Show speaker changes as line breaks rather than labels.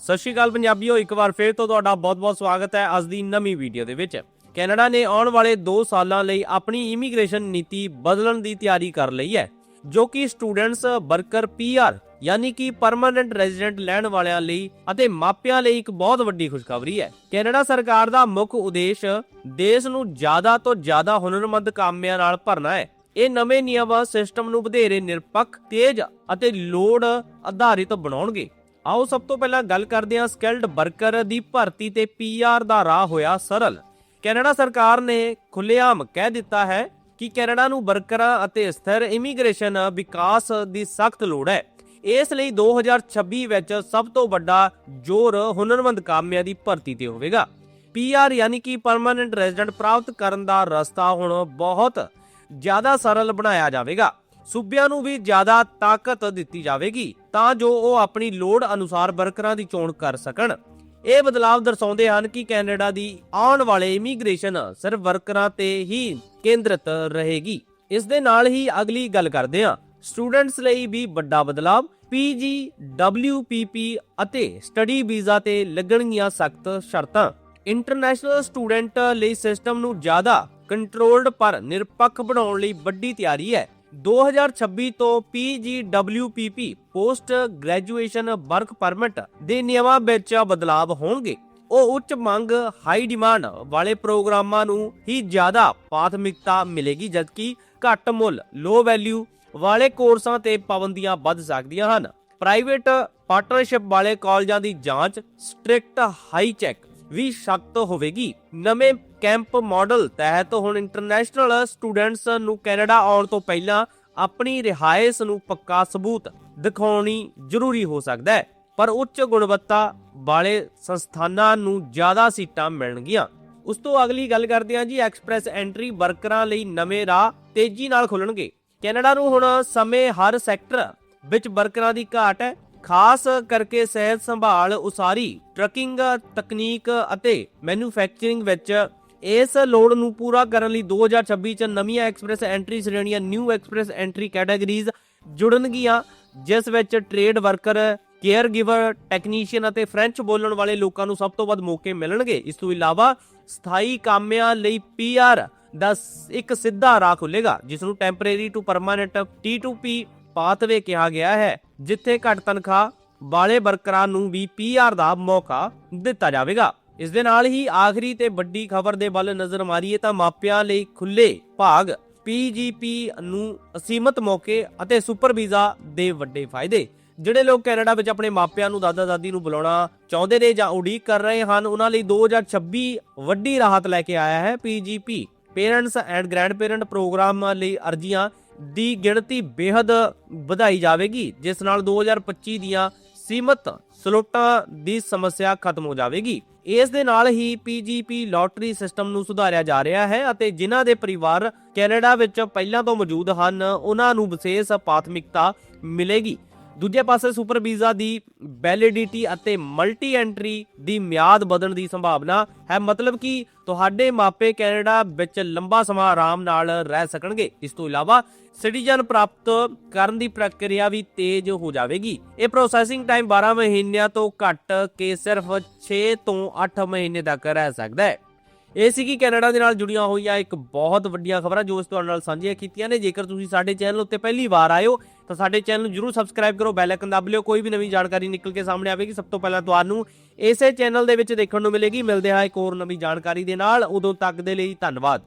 ਸਤਿ ਸ਼੍ਰੀ ਅਕਾਲ ਪੰਜਾਬੀਓ, ਇੱਕ ਵਾਰ ਫੇਰ ਤੋਂ ਤੁਹਾਡਾ ਬਹੁਤ-ਬਹੁਤ ਸਵਾਗਤ ਹੈ ਅੱਜ ਦੀ ਨਵੀਂ ਵੀਡੀਓ ਦੇ ਵਿੱਚ। ਕੈਨੇਡਾ ਨੇ ਆਉਣ ਵਾਲੇ 2 ਸਾਲਾਂ ਲਈ ਆਪਣੀ ਇਮੀਗ੍ਰੇਸ਼ਨ ਨੀਤੀ ਬਦਲਣ ਦੀ ਤਿਆਰੀ ਕਰ ਲਈ ਹੈ, ਜੋ ਕਿ ਸਟੂਡੈਂਟਸ, ਵਰਕਰ ਪੀਆਰ ਯਾਨੀ ਕਿ ਪਰਮਨੈਂਟ ਰੈਜ਼ੀਡੈਂਟ ਲੈਣ ਵਾਲਿਆਂ ਲਈ ਅਤੇ ਮਾਪਿਆਂ ਲਈ ਇੱਕ ਬਹੁਤ ਵੱਡੀ ਖੁਸ਼ਖਬਰੀ ਹੈ। ਕੈਨੇਡਾ ਸਰਕਾਰ ਦਾ ਮੁੱਖ ਉਦੇਸ਼ ਦੇਸ਼ ਨੂੰ ਜ਼ਿਆਦਾ ਤੋਂ ਜ਼ਿਆਦਾ ਹੁਨਰਮੰਦ ਕਾਮਿਆਂ ਨਾਲ ਭਰਨਾ ਹੈ। ਇਹ ਨਵੇਂ ਨਿਯਮ ਸਿਸਟਮ ਨੂੰ ਵਧੇਰੇ ਨਿਰਪੱਖ, ਤੇਜ਼ ਅਤੇ ਲੋੜ ਆਧਾਰਿਤ ਬਣਾਉਣਗੇ। ਆਓ ਸਭ ਤੋਂ ਪਹਿਲਾਂ ਗੱਲ ਕਰਦੇ ਹਾਂ ਸਕਿਲਡ ਵਰਕਰ ਦੀ ਭਰਤੀ ਤੇ ਪੀਆਰ ਦਾ ਰਾਹ ਹੋਇਆ ਸਰਲ। ਕੈਨੇਡਾ ਸਰਕਾਰ ਨੇ ਖੁੱਲੇਆਮ ਕਹਿ ਦਿੱਤਾ ਹੈ ਕਿ ਕੈਨੇਡਾ ਨੂੰ ਵਰਕਰਾਂ ਅਤੇ ਸਥਿਰ ਇਮੀਗ੍ਰੇਸ਼ਨ ਵਿਕਾਸ ਦੀ ਸਖਤ ਲੋੜ ਹੈ। ਇਸ ਲਈ 2026 ਵਿੱਚ ਸਭ ਤੋਂ ਵੱਡਾ ਜ਼ੋਰ ਹੁਨਰਮੰਦ ਕਾਮਿਆਂ ਦੀ ਭਰਤੀ ਤੇ ਹੋਵੇਗਾ। ਪੀਆਰ ਯਾਨੀ ਕਿ ਪਰਮਨੈਂਟ ਰੈਜ਼ੀਡੈਂਟ ਪ੍ਰਾਪਤ ਕਰਨ ਦਾ ਰਸਤਾ ਹੁਣ ਬਹੁਤ ਜ਼ਿਆਦਾ ਸਰਲ ਬਣਾਇਆ ਜਾਵੇਗਾ। ਸੂਬਿਆਂ ਨੂੰ ਵੀ ਜ਼ਿਆਦਾ ਤਾਕਤ ਦਿੱਤੀ ਜਾਵੇਗੀ, ਤਾਂ ਜੋ ਉਹ ਆਪਣੀ ਲੋੜ ਅਨੁਸਾਰ ਵਰਕਰਾਂ ਦੀ ਚੋਣ ਕਰ ਸਕਣ। ਇਹ ਬਦਲਾਅ ਦਰਸਾਉਂਦੇ ਹਨ ਕਿ ਕੈਨੇਡਾ ਦੀ ਆਉਣ ਵਾਲੇ ਇਮੀਗ੍ਰੇਸ਼ਨ ਸਿਰਫ ਵਰਕਰਾਂ ਤੇ ਹੀ ਕੇਂਦਰਿਤ ਰਹੇਗੀ। ਇਸ ਦੇ ਨਾਲ ਹੀ ਅਗਲੀ ਗੱਲ ਕਰਦੇ ਹਾਂ। ਸਟੂਡੈਂਟਸ ਲਈ ਵੀ ਵੱਡਾ ਬਦਲਾਅ ਪੀਜੀ ਡਬਲਯੂਪੀਪੀ ਅਤੇ ਸਟੱਡੀ ਵੀਜ਼ਾ ਤੇ ਲੱਗਣਗੀਆਂ ਸਖਤ ਸ਼ਰਤਾਂ। ਇੰਟਰਨੈਸ਼ਨਲ ਸਟੂਡੈਂਟ ਲਈ ਸਿਸਟਮ ਨੂੰ ਜ਼ਿਆਦਾ ਕੰਟਰੋਲਡ ਪਰ ਨਿਰਪੱਖ ਬਣਾਉਣ ਲਈ ਵੱਡੀ ਤਿਆਰੀ ਹੈ। 2026 ਤੋਂ PGWPP post graduation work permit ਦੇ ਨਿਯਮਾਂ ਵਿੱਚ ਬਦਲਾਅ ਹੋਣਗੇ। ਉਹ ਉੱਚ ਮੰਗ, ਹਾਈ ਡਿਮਾਂਡ ਵਾਲੇ ਪ੍ਰੋਗਰਾਮਾਂ ਨੂੰ ਹੀ ਜ਼ਿਆਦਾ ਪ੍ਰਾਥਮਿਕਤਾ ਮਿਲੇਗੀ, ਜਦਕਿ ਘੱਟ ਮੁੱਲ ਲੋ ਵੈਲਿਊ ਵਾਲੇ ਕੋਰਸਾਂ ਤੇ ਪਾਬੰਦੀਆਂ ਵੱਧ ਸਕਦੀਆਂ ਹਨ। ਪ੍ਰਾਈਵੇਟ ਪਾਰਟਨਰਸ਼ਿਪ ਵਾਲੇ ਕਾਲਜਾਂ ਦੀ ਜਾਂਚ ਸਟ੍ਰਿਕਟ ਹਾਈ ਚੈੱਕ ਵੀ ਸਖਤ ਹੋਵੇਗੀ। ਨਵੇਂ ਕੈਂਪ ਮਾਡਲ ਤਹਿਤ ਹੁਣ ਇੰਟਰਨੈਸ਼ਨਲ ਸਟੂਡੈਂਟਸ ਨੂੰ ਕੈਨੇਡਾ ਆਉਣ ਤੋਂ ਪਹਿਲਾਂ ਆਪਣੀ ਰਿਹਾਇਸ਼ ਨੂੰ ਪੱਕਾ ਸਬੂਤ ਦਿਖਾਉਣੀ ਜ਼ਰੂਰੀ ਹੋ ਸਕਦਾ ਹੈ, ਪਰ ਉੱਚ ਗੁਣਵੱਤਾ ਵਾਲੇ ਸੰਸਥਾਨਾਂ ਨੂੰ ਜ਼ਿਆਦਾ ਸੀਟਾਂ ਮਿਲਣਗੀਆਂ। ਉਸ ਤੋਂ ਅਗਲੀ ਗੱਲ ਕਰਦੇ ਹਾਂ ਜੀ, ਐਕਸਪ੍ਰੈਸ ਐਂਟਰੀ ਵਰਕਰਾਂ ਲਈ ਨਵੇਂ ਰਾਹ ਤੇਜ਼ੀ ਨਾਲ ਖੁੱਲਣਗੇ। ਕੈਨੇਡਾ ਨੂੰ ਹੁਣ ਸਮੇਂ ਹਰ ਸੈਕਟਰ ਵਿੱਚ ਵਰਕਰਾਂ ਦੀ ਘਾਟ ਹੈ। ਖਾਸ ਕਰਕੇ ਸਿਹਤ ਸੰਭਾਲ ਉਸਾਰੀ, ਟਰੱਕਿੰਗ ਤਕਨੀਕ ਅਤੇ ਮੈਨੂਫੈਕਚਰਿੰਗ ਵਿੱਚ ਇਸ ਲੋੜ ਨੂੰ ਪੂਰਾ ਕਰਨ ਲਈ 2026 ਚ ਨਵੀਆਂ ਐਕਸਪ੍ਰੈਸ ਐਂਟਰੀ ਸ਼੍ਰੇਣੀਆਂ, ਨਿਊ ਐਕਸਪ੍ਰੈਸ ਐਂਟਰੀ ਕੈਟਾਗਰੀਜ਼ ਜੁੜਨਗੀਆਂ ਜਿਸ ਵਿੱਚ trade worker caregiver technician ਅਤੇ ਫ੍ਰੈਂਚ ਬੋਲਣ ਵਾਲੇ ਲੋਕਾਂ ਨੂੰ ਸਭ ਤੋਂ ਵੱਧ ਮੌਕੇ ਮਿਲਣਗੇ। ਇਸ ਤੋਂ ਇਲਾਵਾ ਸਥਾਈ ਕਾਮਿਆਂ ਲਈ ਪੀਆਰ ਦਾ ਇੱਕ ਸਿੱਧਾ ਰਾਹ ਖੁੱਲੇਗਾ ਜਿਸ ਨੂੰ temporary to permanent T2P pathway ਕਿਹਾ ਗਿਆ ਹੈ, ਜਿੱਥੇ ਘੱਟ ਤਨਖਾਹ ਵਾਲੇ ਵਰਕਰਾਂ ਨੂੰ ਵੀ ਪੀਆਰ ਦਾ ਮੌਕਾ ਦਿੱਤਾ ਜਾਵੇਗਾ। ਇਸ ਦੇ ਨਾਲ ਹੀ ਆਖਰੀ ਤੇ ਵੱਡੀ ਖਬਰ ਦੇ ਵੱਲ ਨਜ਼ਰ ਮਾਰੀਏ ਤਾਂ ਮਾਪਿਆਂ ਲਈ ਖੁੱਲੇ ਭਾਗ ਪੀਜੀਪੀ ਨੂੰ ਅਸੀਮਤ ਮੌਕੇ ਅਤੇ ਸੁਪਰ ਵੀਜ਼ਾ ਦੇ ਵੱਡੇ ਫਾਇਦੇ। ਜਿਹੜੇ ਲੋਕ ਕੈਨੇਡਾ ਵਿੱਚ ਆਪਣੇ ਮਾਪਿਆਂ ਨੂੰ ਦਾਦਾ ਦਾਦੀ ਨੂੰ ਬੁਲਾਉਣਾ ਚਾਹੁੰਦੇ ਨੇ ਜਾਂ ਉਡੀਕ ਕਰ ਰਹੇ ਹਨ, ਉਹਨਾਂ ਲਈ 2026 ਵੱਡੀ ਰਾਹਤ ਲੈ ਕੇ ਆਇਆ ਹੈ PGP parents and grand programme ਲਈ ਅਰਜ਼ੀਆਂ ਦੀ ਗਿਣਤੀ ਬੇहद ਵਧਾਈ ਜਾਵੇਗੀ, ਜਿਸ ਨਾਲ 2025 ਦੀਆਂ ਸੀਮਤ ਸਲੋਟਾਂ ਦੀ ਸਮੱਸਿਆ ਖਤਮ ਹੋ ਜਾਵੇਗੀ। ਇਸ ਦੇ ਨਾਲ ਹੀ ਪੀਜੀਪੀ ਲੋਟਰੀ ਸਿਸਟਮ ਨੂੰ ਸੁਧਾਰਿਆ ਜਾ ਰਿਹਾ ਹੈ ਅਤੇ ਜਿਨ੍ਹਾਂ ਦੇ ਪਰਿਵਾਰ ਕੈਨੇਡਾ ਵਿੱਚ ਪਹਿਲਾਂ ਤੋਂ ਮੌਜੂਦ ਹਨ, ਉਹਨਾਂ ਨੂੰ ਵਿਸ਼ੇਸ਼ ਪ੍ਰਾਥਮਿਕਤਾ ਮਿਲੇਗੀ। ਦੂਜੇ ਪਾਸੇ ਸੁਪਰ ਵੀਜ਼ਾ ਦੀ ਵੈਲਿਡਿਟੀ ਅਤੇ ਮਲਟੀ ਐਂਟਰੀ ਦੀ ਮਿਆਦ ਵਧਣ ਦੀ ਸੰਭਾਵਨਾ ਹੈ। ਮਤਲਬ ਕਿ ਤੁਹਾਡੇ ਮਾਪੇ ਕੈਨੇਡਾ ਵਿੱਚ ਲੰਬਾ ਸਮਾਂ ਆਰਾਮ ਨਾਲ ਰਹਿ ਸਕਣਗੇ। ਇਸ ਤੋਂ ਇਲਾਵਾ ਸਿਟੀਜ਼ਨ ਪ੍ਰਾਪਤ ਕਰਨ ਦੀ ਪ੍ਰਕਿਰਿਆ ਵੀ ਤੇਜ਼ ਹੋ ਜਾਵੇਗੀ। ਇਹ ਪ੍ਰੋਸੈਸਿੰਗ ਟਾਈਮ 12 ਮਹੀਨਿਆਂ ਤੋਂ ਘੱਟ ਕੇ ਸਿਰਫ 6 ਤੋਂ 8 ਮਹੀਨੇ ਤੱਕ ਰਹਿ ਸਕਦਾ ਹੈ। ਇਹ ਸੀ ਕਿ ਕੈਨੇਡਾ ਦੇ ਨਾਲ ਜੁੜੀਆਂ ਹੋਈਆਂ ਇੱਕ ਬਹੁਤ ਵੱਡੀਆਂ ਖਬਰਾਂ ਜੋ ਅਸੀਂ ਤੁਹਾਡੇ ਨਾਲ ਸਾਂਝੀਆਂ ਕੀਤੀਆਂ ਨੇ। ਜੇਕਰ ਤੁਸੀਂ ਸਾਡੇ ਚੈਨਲ ਉੱਤੇ ਪਹਿਲੀ ਵਾਰ ਆਇਓ ਤਾਂ ਸਾਡੇ ਚੈਨਲ ਨੂੰ ਜਰੂਰ ਸਬਸਕ੍ਰਾਈਬ ਕਰੋ, ਬੈਲ ਆਈਕਨ ਦਬ ਲਿਓ। ਕੋਈ ਵੀ ਨਵੀਂ ਜਾਣਕਾਰੀ ਨਿਕਲ ਕੇ ਸਾਹਮਣੇ ਆਵੇਗੀ, ਸਭ ਤੋਂ ਪਹਿਲਾਂ ਤੁਹਾਨੂੰ ਇਸੇ ਚੈਨਲ ਦੇ ਵਿੱਚ ਦੇਖਣ ਨੂੰ ਮਿਲੇਗੀ। ਮਿਲਦੇ ਹਾਂ ਇੱਕ ਹੋਰ ਨਵੀਂ ਜਾਣਕਾਰੀ ਦੇ ਨਾਲ। ਉਦੋਂ ਤੱਕ ਦੇ ਲਈ ਧੰਨਵਾਦ।